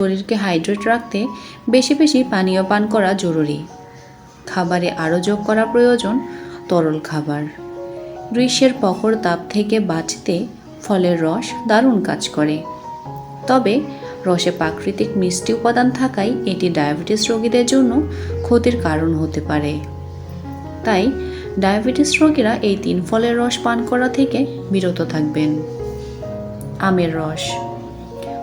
শরীরকে হাইড্রেট রাখতে বেশি বেশি পানীয় পান করা জরুরি। খাবারে আরও যোগ করা প্রয়োজন তরল খাবার। গ্রীষ্মের প্রখর তাপ থেকে বাঁচতে ফলের রস দারুণ কাজ করে। তবে রসে প্রাকৃতিক মিষ্টি উপাদান থাকায় এটি ডায়াবেটিস রোগীদের জন্য ক্ষতির কারণ হতে পারে। তাই ডায়াবেটিস রোগীরা এই তিন ফলের রস পান করা থেকে বিরত থাকবেন। আমের রস।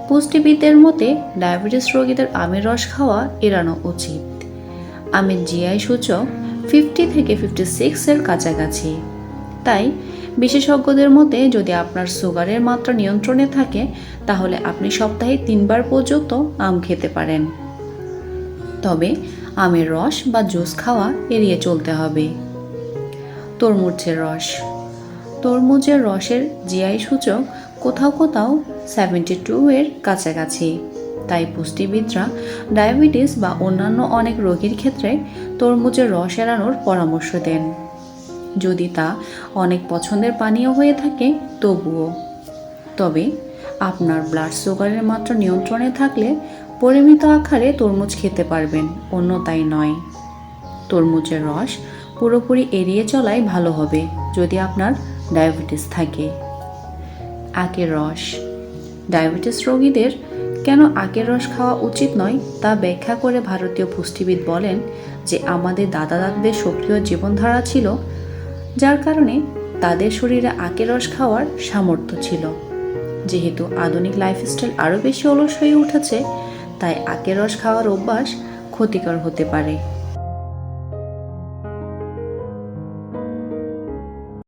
পুষ্টিবিদদের মতে, ডায়াবেটিস রোগীদের আমের রস খাওয়া এড়ানো উচিত। আমের জিআই সূচক ফিফটি থেকে ফিফটি সিক্সের কাছাকাছি। তাই, বিশেষজ্ঞদের মতে, যদি আপনার সুগারের মাত্রা নিয়ন্ত্রণে থাকে, তাহলে আপনি সপ্তাহে তিনবার পর্যন্ত আম খেতে পারেন। তবে, আমের রস বা জুস খাওয়া এড়িয়ে চলতে হবে। তরমুজের রস। তরমুজের রসের জিআই সূচক কোথাও কোথাও সেভেন্টি টু এর কাছাকাছি। তাই পুষ্টিবিদরা, ডায়াবেটিস বা অন্যান্য অনেক রোগীর ক্ষেত্রে তরমুজের রস এড়ানোর পরামর্শ দেন। যদি তা অনেক পছন্দের পানীয় হয়ে থাকে, তবুও। তবে আপনার ব্লাড সুগারের মাত্রা নিয়ন্ত্রণে থাকলে পরিমিত আকারে তরমুজ খেতে পারবেন, অন্য তাই নয়। তরমুজের রস পুরোপুরি এড়িয়ে চলাই ভালো হবে, যদি আপনার ডায়াবেটিস থাকে। আখের রস। ডায়াবেটিস রোগীদের কেন আখের রস খাওয়া উচিত নয় তা ব্যাখ্যা করে ভারতীয় পুষ্টিবিদ বলেন যে আমাদের দাদা দাদাদের সক্রিয় জীবনধারা ছিল, যার কারণে তাদের শরীরে আখের রস খাওয়ার সামর্থ্য ছিল। যেহেতু আধুনিক লাইফস্টাইল আরও বেশি অলস হয়ে উঠেছে, তাই আখের রস খাওয়ার অভ্যাস ক্ষতিকর হতে পারে।